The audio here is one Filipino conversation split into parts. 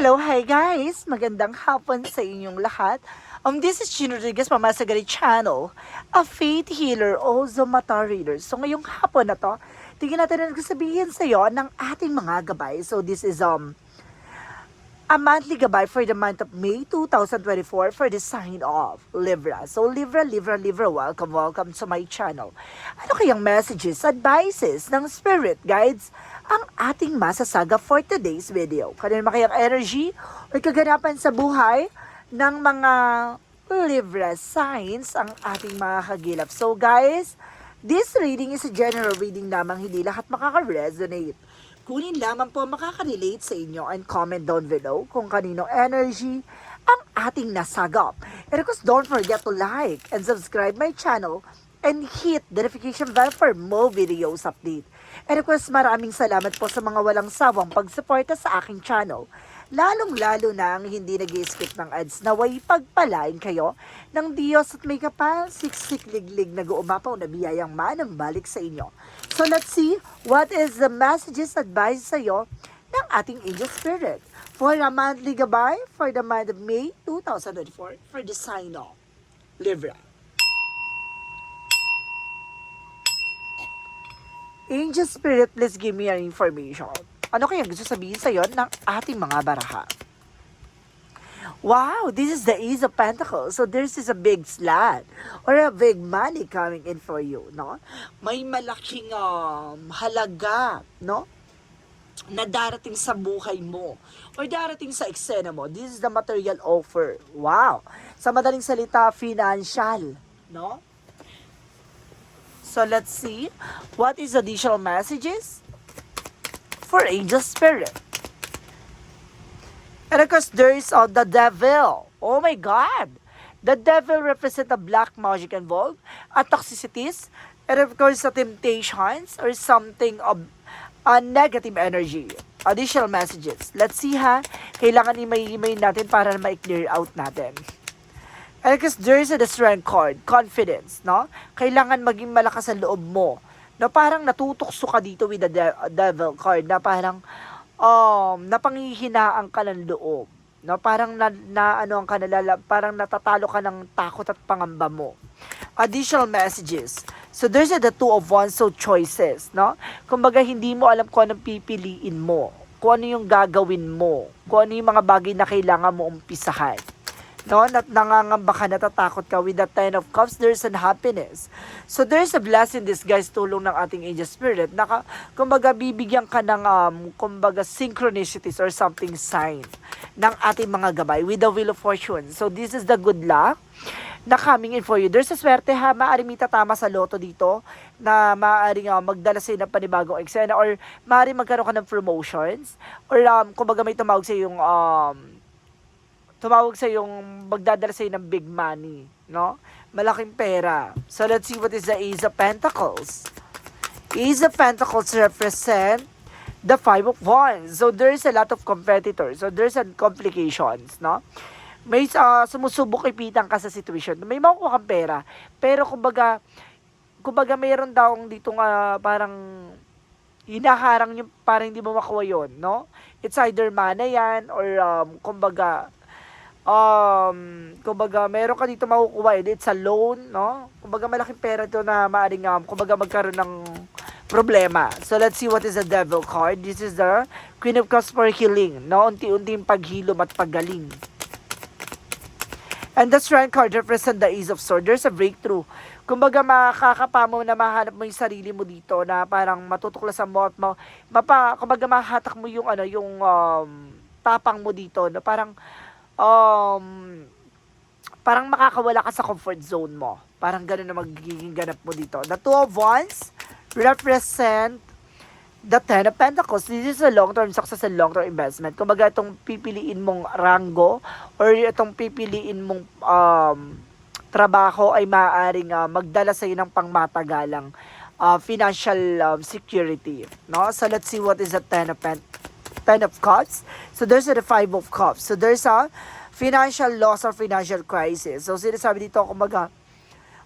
Hello, hi guys! Magandang hapon sa inyong lahat. Um, this is Gino Rodriguez, Mama Sagari Channel, a faith healer, also mata reader. So ngayong hapon na to, tingnan natin ang sabihin sa iyo ng ating mga gabay. So this is um a monthly gabay for the month of May 2024 for the sign of Libra. So Libra, Libra, Libra, welcome, welcome to my channel. Ano kayang messages, advices ng spirit guides ang ating masasaga for today's video? Kanina kayang energy o kaganapan sa buhay ng mga Libra signs ang ating mga kagilap. So guys, this reading is a general reading lamang, hindi lahat makaka-resonate. Kunin lamang po makaka-relate sa inyo and comment down below kung kanino energy ang ating nasagap. And of course, don't forget to like and subscribe my channel and hit the notification bell for more videos update. And of course, maraming salamat po sa mga walang sawang pagsuporta sa aking channel. Lalong-lalo na ang hindi nag skip ng ads naway pagpalain kayo ng Diyos at may kapal, siksik-liglig na guumapaw na biyayang manang balik sa inyo. So let's see what is the messages advice sa iyo ng ating angel spirit for a monthly gabay for the month of May 2024 for the sign of Libra. Angel Spirit, please give me your information. Ano kaya gusto sabihin sa iyo ng ating mga baraha? Wow, this is the Ace of Pentacles. So this is a big slot or a big money coming in for you, no? May malaking um, halaga, no? na darating sa buhay mo or darating sa eksena mo. This is the material offer. Wow! Sa madaling salita, financial, no? So let's see what is additional messages for angel spirit. And of course, there is uh, the devil. Oh my God! The devil represent a black magic involved, a toxicities, and of course, the temptations or something of a negative energy. Additional messages. Let's see ha. Kailangan i-email natin para ma-clear out natin. And because there is a strength card, confidence, no? Kailangan maging malakas ang loob mo. Na parang natutokso ka dito with the de- devil card na parang um napanghihinaan ka ng loob. No, parang na, na ano ang kanalala, parang natatalo ka ng takot at pangamba mo. Additional messages. So there's the two of wands, so choices, no? Kumbaga hindi mo alam kung anong pipiliin mo, kung ano yung gagawin mo, kung ano yung mga bagay na kailangan mo umpisahan. No, Nat nangangamba ka, natatakot ka with the Ten of Cups, there's an happiness. So there's a blessing this guys tulong ng ating angel spirit. Naka, kumbaga bibigyan ka ng um, kumbaga synchronicities or something sign ng ating mga gabay with the wheel of fortune. So this is the good luck na coming in for you. There's a swerte ha, maaaring may tatama sa loto dito na maaaring uh, magdala sa'yo ng panibagong eksena or maaaring magkaroon ka ng promotions or um, kumbaga may tumawag sa yung um, tumawag sa yung magdadala sa'yo ng big money, no? Malaking pera. So let's see what is the Ace of Pentacles. Ace of Pentacles represent the Five of Wands. So there's a lot of competitors. So there's a complications, no? May uh, sumusubok ipitan ka sa situation. May makukuha kang pera. Pero kumbaga, kumbaga mayroon daw dito nga parang hinaharang yung parang hindi mo makuha yun, no? It's either mana yan or um, kumbaga um, kumbaga, meron ka dito makukuha, eh, it's a loan, no? Kumbaga, malaking pera to na maaring, um, kumbaga, magkaroon ng problema. So, let's see what is the devil card. This is the Queen of Cups for healing, no? Unti-unting paghilom at paggaling. And the Strength card represent the Ace of Swords. There's a breakthrough. Kumbaga, makakapa mo na mahanap mo yung sarili mo dito na parang matutuklasan mo at ma, mapa, kumbaga, mahatak mo yung, ano, yung um, tapang mo dito na parang um, parang makakawala ka sa comfort zone mo. Parang gano'n na magiging ganap mo dito. The two of wands represent the ten of pentacles. This is a long-term success and long-term investment. Kumbaga itong pipiliin mong rango or itong pipiliin mong um, trabaho ay maaaring uh, magdala sa iyo ng pangmatagalang uh, financial um, security. No? So let's see what is the ten of pentacles Ten of Cups. So there's a Five of Cups. So there's a financial loss or financial crisis. So sinasabi dito, kumbaga,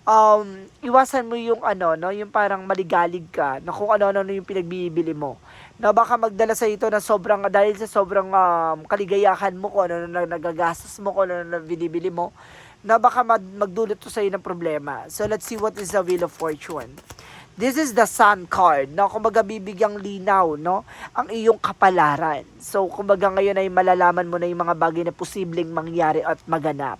um, iwasan mo yung ano, no, yung parang maligalig ka, na kung ano-ano yung pinagbibili mo. na baka magdala sa ito na sobrang dahil sa sobrang um, kaligayahan mo kung ano na nagagastos mo kung ano na binibili mo na baka mag- magdulot to sa iyo ng problema. So let's see what is the wheel of fortune. This is the sun card, no? Kumbaga bibigyang linaw, no? Ang iyong kapalaran. So, kumbaga ngayon ay malalaman mo na yung mga bagay na posibleng mangyari at maganap.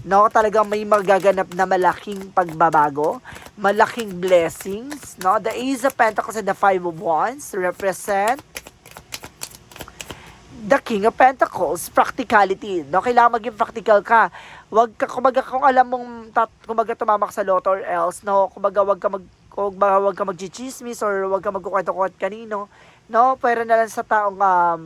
No, talagang may magaganap na malaking pagbabago, malaking blessings, no? The Ace of Pentacles and the Five of Wands represent the King of Pentacles, practicality. No, kailangan maging practical ka. Wag ka kumaga kung alam mong tat, kumaga tumamak sa lot or else, no, kumaga wag ka mag ba- wag ka magchichismis or wag ka magkukwento-kwento kanino. No, pero na lang sa taong um,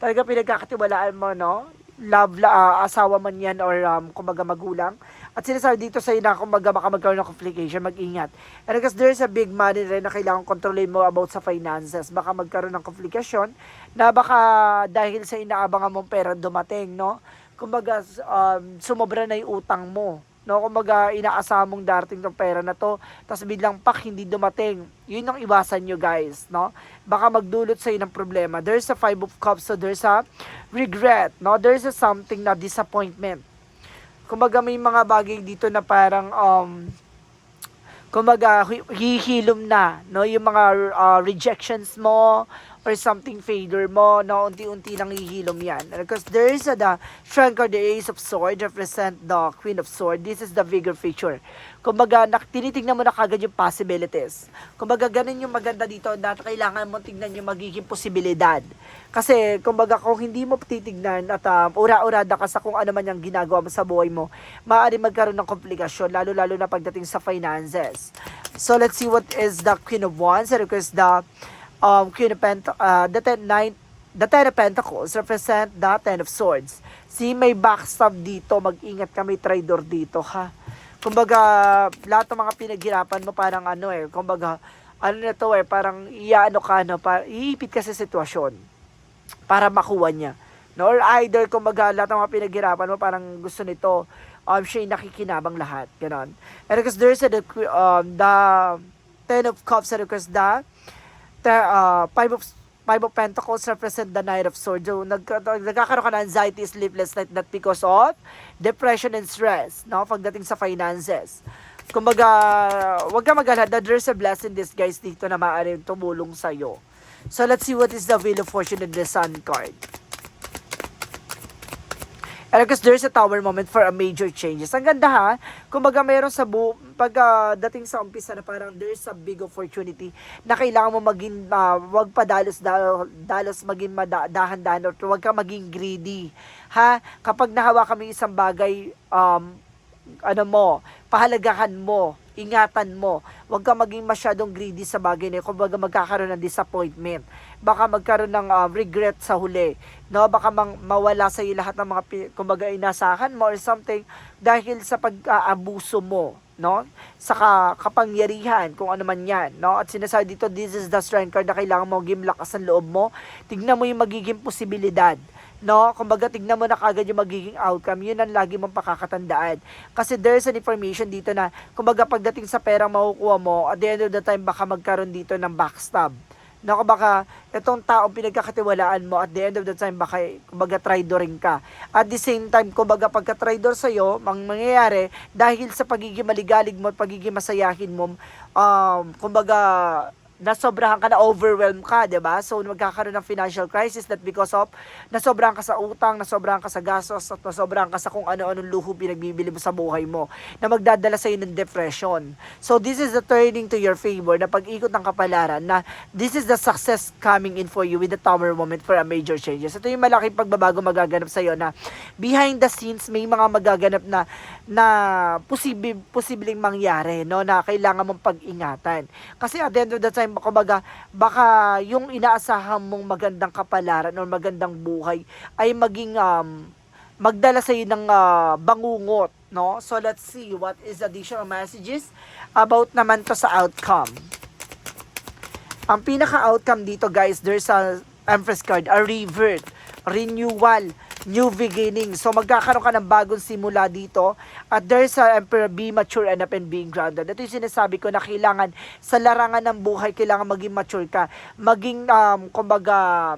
talaga pinagkakatiwalaan mo, no? Love, la, ah, asawa man yan or um, kumaga magulang. At sinasabi dito sa na kumaga baka magkaroon ng complication, mag-ingat. And because there's a big money rin na kailangan kontrolin mo about sa finances. Baka magkaroon ng komplikasyon na baka dahil sa inaabangan mong pera dumating, no? Kumbaga, um, sumobra na yung utang mo. No, kumbaga inaasahan mong darating tong pera na to, tapos biglang pak hindi dumating. Yun ang iwasan nyo guys, no? Baka magdulot sa ng problema. There's a five of cups, so there's a regret, no? There's a something na disappointment. Kumbaga may mga bagay dito na parang um kumbaga hi- hihilom na no yung mga uh, rejections mo or something failure mo no? Unti-unti nang hihilom yan because there is a the strength card the ace of sword represent the queen of sword this is the vigor feature kumbaga nak tinitingnan mo na kagad yung possibilities. Kumbaga ganun yung maganda dito na kailangan mo tingnan yung magiging posibilidad. Kasi kumbaga kung hindi mo titignan at um, ura-urada ka sa kung ano man yung ginagawa mo sa buhay mo maaari magkaroon ng komplikasyon lalo-lalo na pagdating sa finances. So let's see what is the queen of wands. And because the um, Queen of Pent uh, the ten, nine, the Ten of Pentacles represent the Ten of Swords. See, may backstab dito. Mag-ingat ka, may traitor dito, ha? Kumbaga, lahat ng mga pinaghirapan mo parang ano eh, kumbaga, ano na to eh, parang iyaano ka, no, para, iipit ka sa sitwasyon para makuha niya. No? Or either, kumbaga, lahat ng mga pinaghirapan mo, parang gusto nito, um, siya yung nakikinabang lahat. Ganon. And because there's a, um, the Ten of Cups, and because the uh, five of five of pentacles represent the knight of swords. So, nag, nagkakaroon ka ng anxiety, sleepless night, not because of depression and stress, no? Pagdating sa finances. Kumbaga, wag ka mag-alala, there's a blessing this guys dito na maaaring tumulong sa'yo. So, let's see what is the Wheel of Fortune in the Sun card. And because there's a tower moment for a major changes. Ang ganda ha. Kumbaga mayroon sa bu pag dating sa umpisa na parang there's a big opportunity na kailangan mo maging ah, wag pa dalos dal- dalos maging mada- dahan-dahan or wag ka maging greedy. Ha? Kapag nahawa kami isang bagay um ano mo, pahalagahan mo, ingatan mo. Huwag ka maging masyadong greedy sa bagay na yun. Kumbaga magkakaroon ng disappointment. Baka magkaroon ng um, regret sa huli. No, baka mang, mawala sa iyo lahat ng mga kumbaga inasahan mo or something dahil sa pag-aabuso mo, no? Sa ka- kapangyarihan kung ano man 'yan, no? At sinasabi dito this is the strength card na kailangan mo maging lakas ang loob mo. Tignan mo yung magiging posibilidad no? Kumbaga, tignan mo na kagad yung magiging outcome. Yun ang lagi mong pakakatandaan. Kasi there's an information dito na, kumbaga, pagdating sa perang makukuha mo, at the end of the time, baka magkaroon dito ng backstab. No, baka itong taong pinagkakatiwalaan mo at the end of the time baka kumbaga traidoring ka. At the same time, kumbaga pagka traidor sa iyo, mang mangyayari dahil sa pagiging maligalig mo at pagiging masayahin mo, um, kumbaga nasobrahan ka na overwhelm ka, 'di ba? So magkakaroon ng financial crisis that because of nasobrahan ka sa utang, nasobrahan ka sa gastos, at nasobrahan ka sa kung ano-anong luho pinagbibili mo sa buhay mo na magdadala sa iyo ng depression. So this is the turning to your favor na pag-ikot ng kapalaran na this is the success coming in for you with the tower moment for a major changes. Ito yung malaking pagbabago magaganap sa iyo na behind the scenes may mga magaganap na na posible posibleng mangyari no na kailangan mong pag-ingatan. Kasi at the end of the time kumbaga baka yung inaasahan mong magandang kapalaran o magandang buhay ay maging um, magdala sa iyo ng ah, bangungot no so let's see what is additional messages about naman to sa outcome ang pinaka-outcome dito guys, there's a Empress card, a revert, renewal. New beginning. So magkakaroon ka ng bagong simula dito. At there's a emperor, be mature enough and being grounded. Ito yung sinasabi ko na kailangan sa larangan ng buhay, kailangan maging mature ka. Maging, um, kumbaga,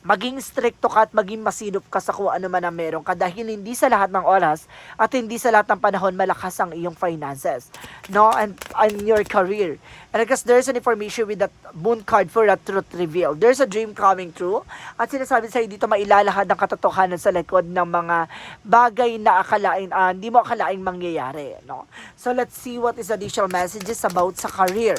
maging stricto ka at maging masinop ka sa kung ano man ang meron ka dahil hindi sa lahat ng oras at hindi sa lahat ng panahon malakas ang iyong finances no? And, and your career. And because there's an information with that moon card for that truth reveal. There's a dream coming true at sinasabi sa'yo dito mailalahad ng katotohanan sa likod ng mga bagay na akalain ah, hindi mo akalaing mangyayari no? So let's see what is additional messages about sa career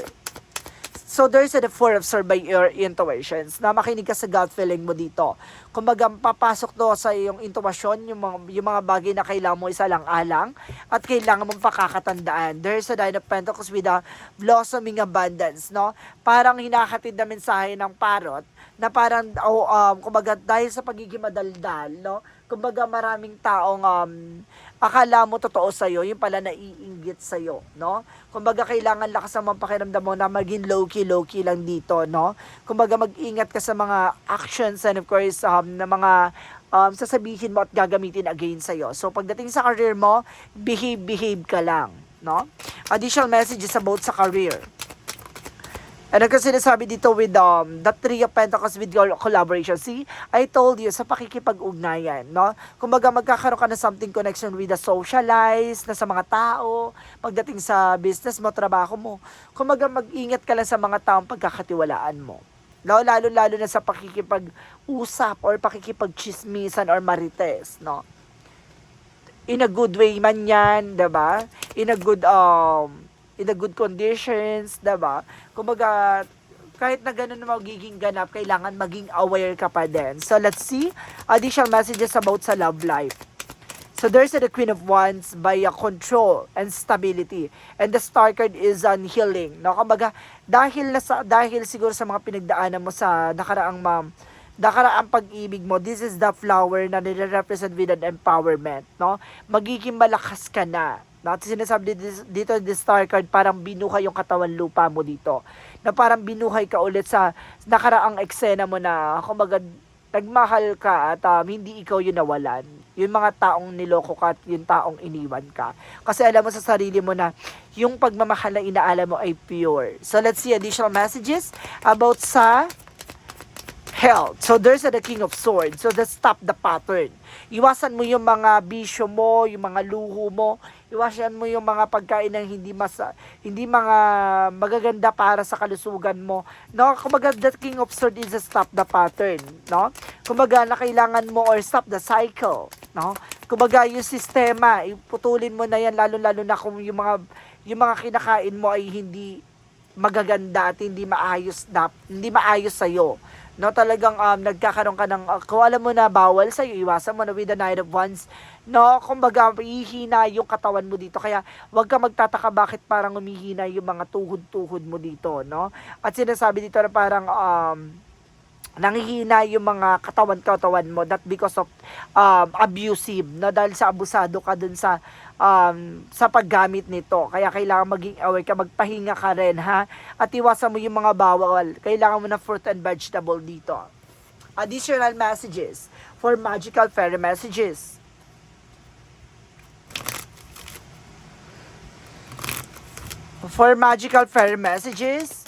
So there's a four observed by your intuitions na makinig ka sa gut feeling mo dito. Kumbaga papasok to sa iyong intuition yung mga, yung mga bagay na kailangan mo isa lang alang at kailangan mong pakakatandaan. There's a nine of pentacles with a blossoming abundance, no? Parang hinakatid na mensahe ng parot na parang oh, um, kumbaga dahil sa pagiging madaldal, no? Kumbaga maraming taong um, akala mo totoo sa'yo, yung pala naiinggit sa'yo, no? Kumbaga kailangan lakas ang pakiramdam mo na maging low-key, low-key lang dito, no? Kumbaga mag-ingat ka sa mga actions and of course, um, na mga um, sasabihin mo at gagamitin against sa'yo. So pagdating sa career mo, behave, behave ka lang, no? Additional messages about sa career. Ano kasi sinasabi dito with um, the three of pentacles with your collaboration. See, I told you, sa pakikipag-ugnayan, no? Kumbaga magkakaroon ka ng something connection with the socialize, na sa mga tao, pagdating sa business mo, trabaho mo. Kumbaga mag-ingat ka lang sa mga taong pagkakatiwalaan mo. No, lalo-lalo na sa pakikipag-usap or pakikipag-chismisan or marites, no? In a good way man yan, ba? In a good um in a good conditions, 'di ba? Kumbaga kahit na ganun magiging ganap, kailangan maging aware ka pa din. So let's see additional messages about sa love life. So there's the Queen of Wands by a control and stability. And the Star card is on healing. No? Kumbaga, dahil, na sa, dahil siguro sa mga pinagdaanan mo sa nakaraang ma'am, nakaraang pag-ibig mo, this is the flower na nire-represent with an empowerment. No? Magiging malakas ka na. At sinasabi dito, dito the Star card, parang binuhay yung katawan lupa mo dito. Na parang binuhay ka ulit sa nakaraang eksena mo na, kumbaga, nagmahal ka at um, hindi ikaw yung nawalan. Yung mga taong niloko ka at yung taong iniwan ka. Kasi alam mo sa sarili mo na yung pagmamahal na inaalam mo ay pure. So let's see additional messages about sa health. So there's the King of Swords. So let's stop the pattern. Iwasan mo yung mga bisyo mo, yung mga luho mo. Iwasan mo yung mga pagkain ng hindi mas hindi mga magaganda para sa kalusugan mo. No, kumbaga the King of Swords is a stop the pattern, no? Kumbaga na kailangan mo or stop the cycle, no? Kumbaga yung sistema, iputulin mo na yan lalo-lalo na kung yung mga yung mga kinakain mo ay hindi magaganda at hindi maayos na hindi maayos sa no talagang um, nagkakaroon ka ng uh, kung alam mo na bawal sa iyo iwasan mo na with the night of wands no kumbaga ihina yung katawan mo dito. Kaya wag ka magtataka bakit parang umihina yung mga tuhod-tuhod mo dito no? At sinasabi dito na parang um nanghihina yung mga katawan-katawan mo not because of um, abusive no? Dahil sa abusado ka dun sa um, sa paggamit nito. Kaya kailangan maging aware ka magpahinga ka rin ha? At iwasan mo yung mga bawal. Kailangan mo na fruit and vegetable dito. Additional messages for magical fairy messages for magical fairy messages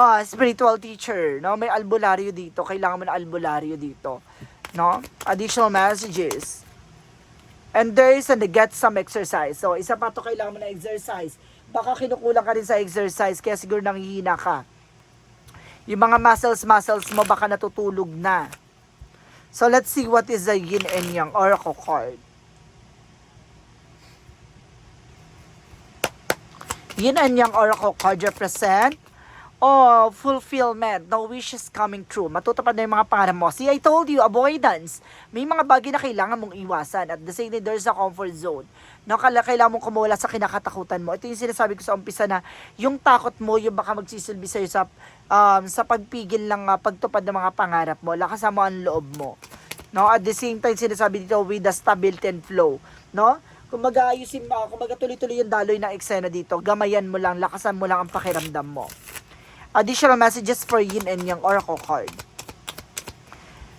Ah, spiritual teacher, no? May albularyo dito. Kailangan mo na albularyo dito. No? Additional messages. And there is and get some exercise. So, isa pa to kailangan mo na exercise. Baka kinukulang ka rin sa exercise, kaya siguro nanghihina ka. Yung mga muscles, muscles mo baka natutulog na. So, let's see what is the yin and yang oracle card. Yin and yang oracle card represent oh, fulfillment, the wishes coming true. Matutupad na yung mga pangarap mo. See, I told you, avoidance. May mga bagay na kailangan mong iwasan. At the same time, there's a comfort zone. No, kailangan mong kumula sa kinakatakutan mo. Ito yung sinasabi ko sa umpisa na yung takot mo, yung baka magsisilbi sa'yo sa, um, sa pagpigil ng uh, pagtupad ng mga pangarap mo. Lakasan mo ang loob mo. No, at the same time, sinasabi dito with the stability and flow. No? Kung mag-aayusin mo, kung tuloy-tuloy yung daloy ng eksena dito, gamayan mo lang, lakasan mo lang ang pakiramdam mo. Additional messages for yin and yang oracle card.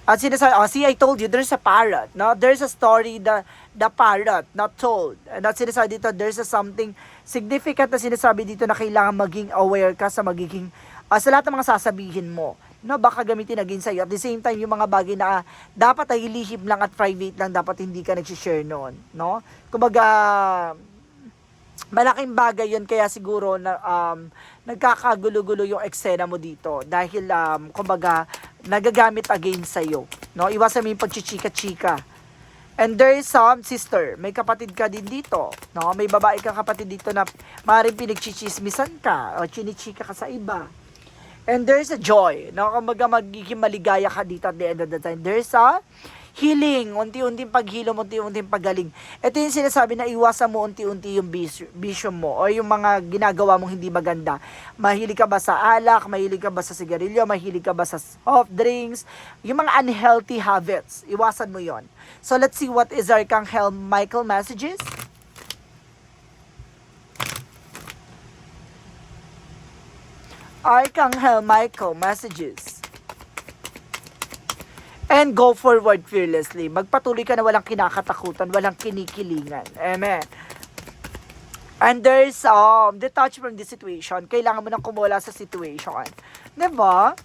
At sinasabi, oh, see, I told you, there's a parrot, no? There's a story, the, the parrot, not told. And at sinasabi dito, there's a something significant na sinasabi dito na kailangan maging aware ka sa magiging, sa lahat ng mga sasabihin mo. No, baka gamitin agin sa'yo. At the same time, yung mga bagay na dapat ay lihim lang at private lang, dapat hindi ka nag-share noon. No? Kumbaga, malaking bagay yun kaya siguro na um, nagkakagulo-gulo yung eksena mo dito dahil um, kumbaga nagagamit against sa'yo. No? Iwasan mo yung pagchichika-chika. And there is some sister, may kapatid ka din dito. No? May babae kang kapatid dito na maaaring pinagchichismisan ka o chinichika ka sa iba. And there's a joy. No? Kumbaga magiging maligaya ka dito at the end of the time. There's a healing, unti-unting paghilom, unti-unting pagaling. Ito yung sinasabi na iwasan mo unti-unti yung bisyo mo o yung mga ginagawa mong hindi maganda. Mahilig ka ba sa alak, mahilig ka ba sa sigarilyo, mahilig ka ba sa soft drinks, yung mga unhealthy habits, iwasan mo yon. So let's see what is Archangel Michael messages. Archangel Michael messages. And go forward fearlessly. Magpatuloy ka na walang kinakatakutan, walang kinikilingan. Amen. And there's um, detach from the situation. Kailangan mo nang kumula sa situation. 'Di ba?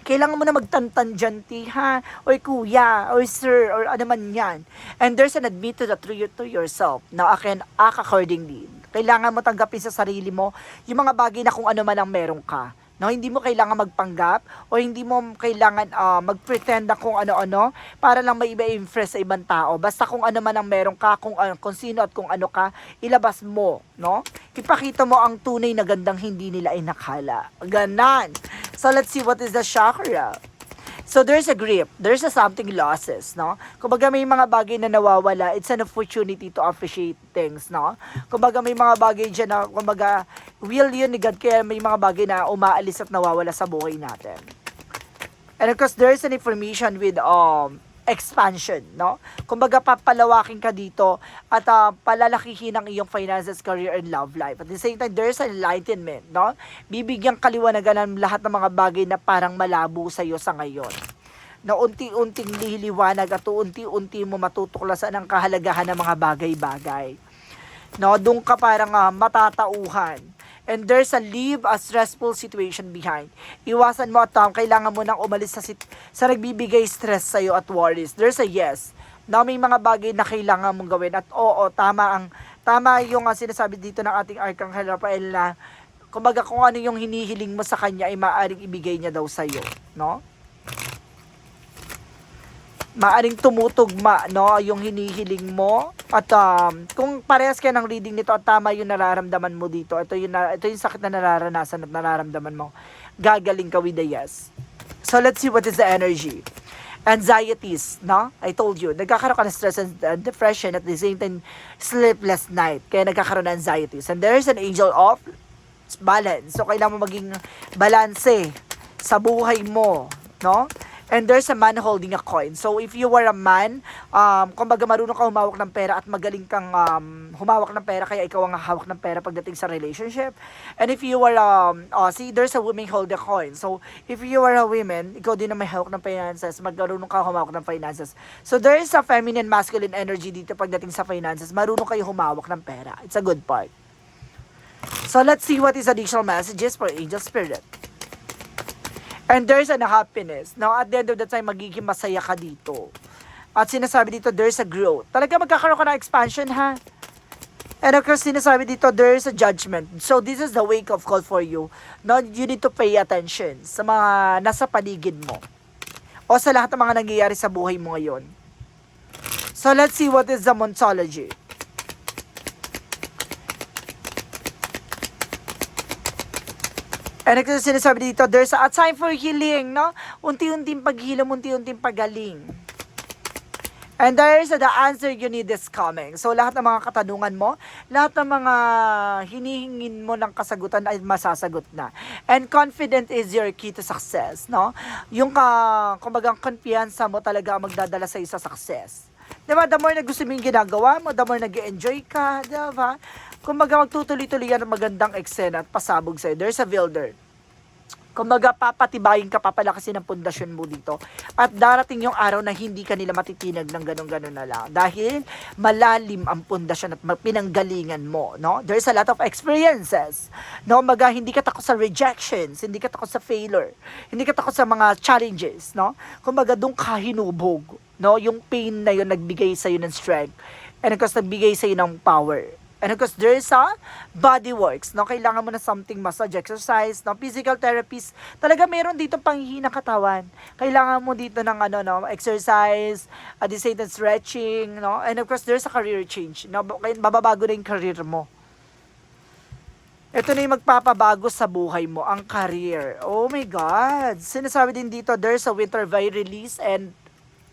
Kailangan mo na magtantan dyan, ti, ha? Or kuya, or sir, or ano man yan. And there's an admit to the truth to yourself. Now, I can act accordingly. Kailangan mo tanggapin sa sarili mo yung mga bagay na kung ano man ang meron ka. No, hindi mo kailangan magpanggap o hindi mo kailangan ah, mag-pretend na kung ano-ano para lang may iba-impress sa ibang tao. Basta kung ano man ang meron ka, kung, ano- kung sino at kung ano ka, ilabas mo, no? Ipakita mo ang tunay na gandang hindi nila inakala. Ganan. So let's see what is the chakra. So there's a grip, there's a something losses, no? Kumbaga may mga bagay na nawawala, it's an opportunity to appreciate things, no? Kumbaga may mga bagay dyan na, kumbaga, will yun ni God, kaya may mga bagay na umaalis at nawawala sa buhay natin. And of course, there's an information with um expansion, no? Kumbaga papalawakin ka dito at ah, palalakihin ang iyong finances, career, and love life. At the same time, there's enlightenment, no? Bibigyan kaliwanagan ng lahat ng mga bagay na parang malabo sa iyo sa ngayon na unti-unting liliwanag at unti-unti mo matutuklasan ang kahalagahan ng mga bagay-bagay. No, doon ka parang ah, matatauhan. And there's a leave a stressful situation behind. Iwasan mo at um, kailangan mo nang umalis sa, sit- sa nagbibigay stress sa'yo at worries. There's a yes. Na may mga bagay na kailangan mong gawin. At oo, tama ang tama yung uh, sinasabi dito ng ating Archangel Rafael na kumbaga kung ano yung hinihiling mo sa kanya ay maaaring ibigay niya daw sa'yo. No? Maaring tumutugma no yung hinihiling mo. At um, kung parehas kayo ng reading nito at tama yung nararamdaman mo dito. Ito yung ito yung sakit na nararanasan at nararamdaman mo. Gagaling ka with the yes. So let's see what is the energy. Anxieties no? I told you nagkakaroon ka ng stress and uh, depression at the same time sleepless night. Kaya nagkakaroon ng anxieties. And there's an angel of balance. So kailangan mo maging balanse sa buhay mo no And there's a man holding a coin. So if you were a man, um, kumbaga marunong ka humawak ng pera at magaling kang um, humawak ng pera kaya ikaw ang hawak ng pera pagdating sa relationship. And if you were, um, oh, see, there's a woman holding a coin. So if you are a woman, ikaw din na may hawak ng finances, magmarunong ka humawak ng finances. So there is a feminine masculine energy dito pagdating sa finances. Marunong kayo humawak ng pera. It's a good part. So let's see what is additional messages for angel spirit. And there's an happiness. Now, at the end of the time, magiging masaya ka dito. At sinasabi dito, there's a growth. Talaga magkakaroon ka ng expansion, ha? And of course, sinasabi dito, there's a judgment. So, this is the wake-up call for you. No, you need to pay attention sa mga nasa paligid mo. O sa lahat ng mga nangyayari sa buhay mo ngayon. So, let's see what is the Montology. And kasi sinasabi dito, there's a time for healing, no? Unti-unting paghilom, unti-unting pagaling. And there is the answer you need is coming. So lahat ng mga katanungan mo, lahat ng mga hinihingin mo ng kasagutan ay masasagot na. And confident is your key to success, no? Yung ka, kumbaga, kumpiyansa mo talaga magdadala sa sa success. Diba? The more na gusto mo yung ginagawa mo, the more nag-enjoy ka, diba? Kumbaga, magtutuloy-tuloy yan ng magandang eksena at pasabog sa'yo. There's a builder. Kumbaga, papatibayin ka, papalakasin ang pundasyon mo dito. At darating yung araw na hindi ka nila matitinag ng ganun-ganun na lang. Dahil malalim ang pundasyon at pinanggalingan mo, no? There's a lot of experiences. No, maga hindi ka takot sa rejections, hindi ka takot sa failure, hindi ka takot sa mga challenges, no? Kumbaga, doon ka hinubog, no? Yung pain na yun nagbigay sa'yo ng strength. And of course, nagbigay sa'yo ng power. And of course, there's a body works, no? Kailangan mo na something massage, exercise, no? Physical therapies. Talaga meron dito panghihina katawan. Kailangan mo dito ng ano, no? Exercise, same time stretching, no? And of course, there's a career change. No? Kaya Mababago na yung career mo. Ito na yung magpapabago sa buhay mo, ang career. Oh my God! Sinasabi din dito, there's a winter by release and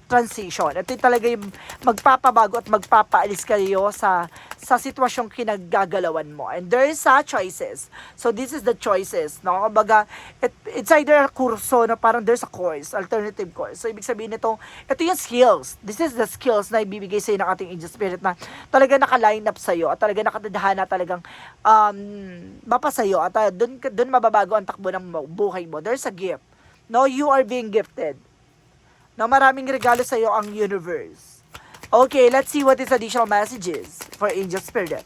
transition. Ito talaga yung magpapabago at magpapaalis kayo sa sa sitwasyong kinaggagalawan mo. And there is a choices. So this is the choices, no? Kumbaga, it, it's either a kurso na parang there's a course, alternative course. So ibig sabihin nito, ito yung skills. This is the skills na ibibigay sa'yo ng ating angel spirit na talaga naka-line up sa'yo at talaga nakatadhana talagang um, mapasayo at uh, dun, dun mababago ang takbo ng buhay mo. There's a gift. No, you are being gifted na maraming regalo sa iyo ang universe. Okay, let's see what is additional messages for Angel Spirit.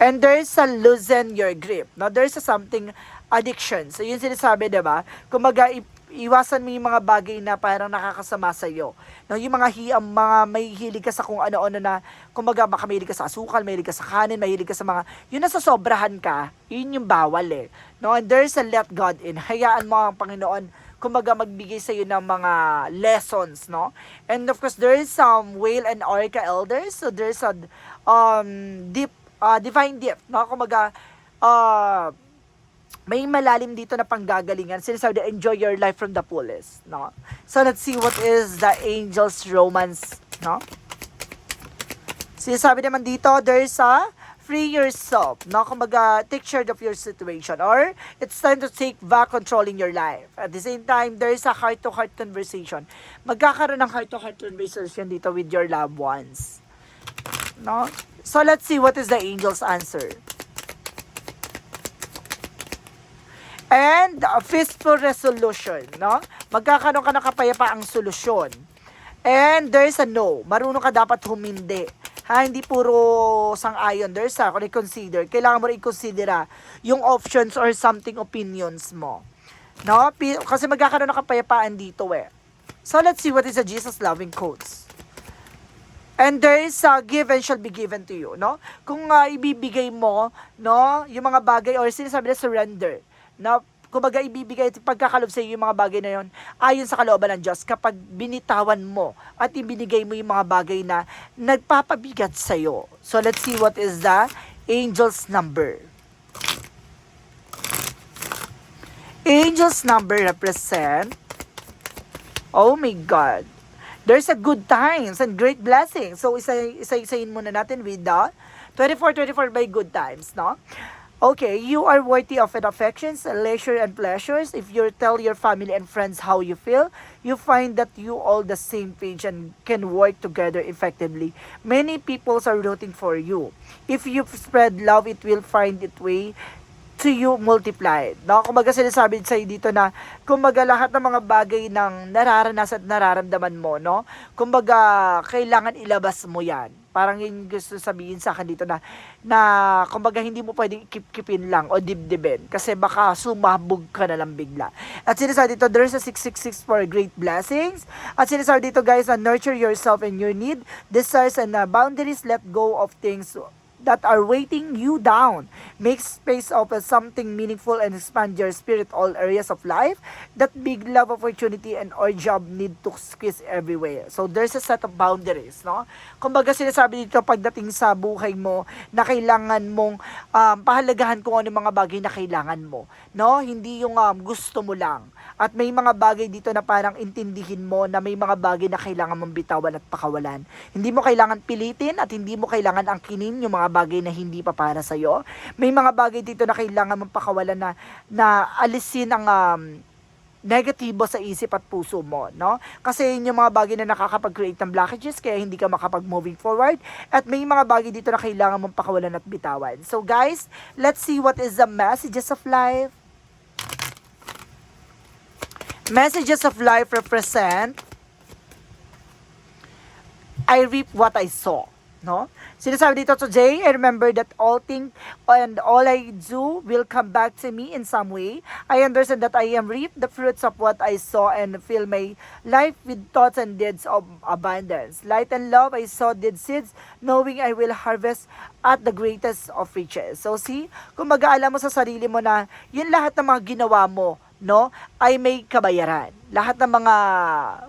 And there's a loosen your grip. Now, there's a something addiction. So, yun sinasabi, di ba? Kumaga, i- iwasan mo yung mga bagay na parang nakakasama sa iyo. No, yung mga hi, ang mga may hilig ka sa kung ano-ano na, kumaga, baka mahilig ka sa asukal, mahilig ka sa kanin, mahilig ka sa mga, yun nasa sobrahan ka, yun yung bawal eh. No, and there's a let God in. Hayaan mo ang Panginoon kumbaga magbigay sa iyo ng mga lessons, no? And of course, there is some whale and orca elders, so there's a um deep uh, divine gift, no? Kumbaga uh, may malalim dito na panggagalingan. Sinasabi na enjoy your life from the fullest, no? So let's see what is the angel's romance, no? Sinasabi naman dito, there's a free yourself, no? Kumbaga, take charge of your situation or it's time to take back control in your life. At the same time, there's a heart-to-heart conversation. Magkakaroon ng heart-to-heart conversation dito with your loved ones. No? So, let's see what is the angel's answer. And a peaceful resolution, no? Magkakaroon ka ng kapayapaang solusyon. And there's a no. Marunong ka dapat humindi. Ha, hindi puro sang-ayon. There's a reconsider. Kailangan mo rin i-considera yung options or something opinions mo. No? Kasi magkakaroon ng kapayapaan dito eh. So let's see what is a Jesus loving quotes. And there is a give and shall be given to you, no? Kung uh, ibibigay mo, no, yung mga bagay or sinasabi na surrender, no? Kumbaga ibibigay at pagkakalob sa iyo yung mga bagay na yon ayon sa kalooban ng Diyos kapag binitawan mo at ibinigay mo yung mga bagay na nagpapabigat sa iyo. So let's see what is the angel's number. Angel's number represent Oh my God. There's a good times and great blessings. So, isa, isa-isayin muna natin with the 24-24 by good times, no? Okay, you are worthy of an affections, leisure, and pleasures. If you tell your family and friends how you feel, you find that you all the same page and can work together effectively. Many people are rooting for you. If you spread love, it will find its way to you multiplied. No? Kumbaga sinasabi sa'yo dito na, kumbaga lahat ng mga bagay ng nararanasan at nararamdaman mo, no? Kumbaga, kailangan ilabas mo yan. Parang yun yung gusto sabihin sa akin dito na, na kumbaga hindi mo pwedeng ikip-kipin lang o dibdibin kasi baka sumabog ka na lang bigla. At sinasabi dito, there's a 666 for great blessings. At sinasabi dito guys, na nurture yourself and your need, desires and uh, boundaries, let go of things that are weighting you down. Make space of something meaningful and expand your spirit all areas of life. That big love opportunity and or job need to squeeze everywhere. So there's a set of boundaries, no? Kumbaga sinasabi dito pagdating sa buhay mo na kailangan mong um, pahalagahan kung ano mga bagay na kailangan mo, no? Hindi yung um, gusto mo lang. At may mga bagay dito na parang intindihin mo na may mga bagay na kailangan mong bitawan at pakawalan. Hindi mo kailangan pilitin at hindi mo kailangan angkinin yung mga bagay na hindi pa para sa'yo. May mga bagay dito na kailangan mong pakawalan na, na alisin ang um, negatibo sa isip at puso mo, no? Kasi yun yung mga bagay na nakakapag-create ng blockages kaya hindi ka makapag-moving forward at may mga bagay dito na kailangan mong pakawalan at bitawan. So guys, let's see what is the messages of life. Messages of life represent I reap what I sow. No? Sinasabi dito today, I remember that all thing and all I do will come back to me in some way. I understand that I am reap the fruits of what I saw and fill my life with thoughts and deeds of abundance. Light and love, I saw dead seeds, knowing I will harvest at the greatest of riches. So see, kung mag-aalam mo sa sarili mo na yun lahat ng mga ginawa mo, no, ay may kabayaran. Lahat ng mga,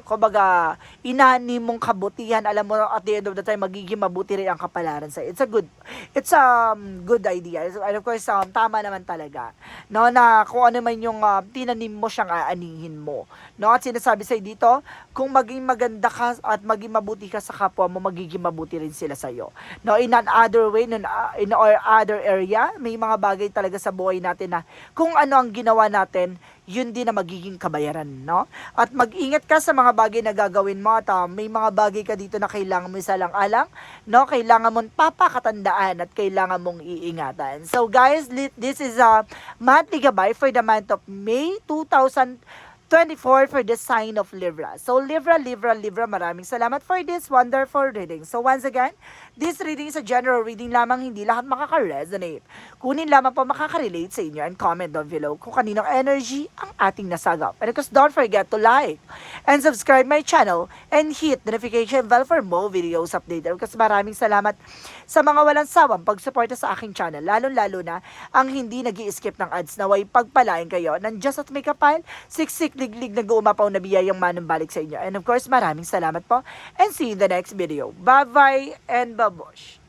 kumbaga, inani mong kabutihan, alam mo, at the end of the time, magiging mabuti rin ang kapalaran sa It's a good, it's a um, good idea. And of course, um, tama naman talaga. No, na kung ano man yung uh, tinanim mo siyang aanihin mo. No, at sinasabi sa'yo dito, kung maging maganda ka at maging mabuti ka sa kapwa mo, magiging mabuti rin sila sa'yo. No, in an other way, in, uh, in our other area, may mga bagay talaga sa buhay natin na kung ano ang ginawa natin, yun din na magiging kabayaran, no? At mag-ingat ka sa mga bagay na gagawin mo at uh, may mga bagay ka dito na kailangan mo isalang-alang, no? Kailangan mong papakatandaan at kailangan mong iingatan. So guys, this is a monthly gabay for the month of May 2024 for the sign of Libra. So Libra, Libra, Libra, maraming salamat for this wonderful reading. So once again, this reading is a general reading lamang, hindi lahat makaka-resonate. Kunin lamang po makaka-relate sa inyo and comment down below kung kaninong energy ang ating nasagap. And of course, don't forget to like and subscribe my channel and hit the notification bell for more videos updated. Kasi maraming salamat sa mga walang sawang pagsuporta sa aking channel, lalo-lalo na ang hindi nag skip ng ads na way pagpalain kayo ng Just at May Kapal, siksik liglig na gumapaw na biyayang manumbalik sa inyo. And of course, maraming salamat po and see you in the next video. Bye-bye and da baboche.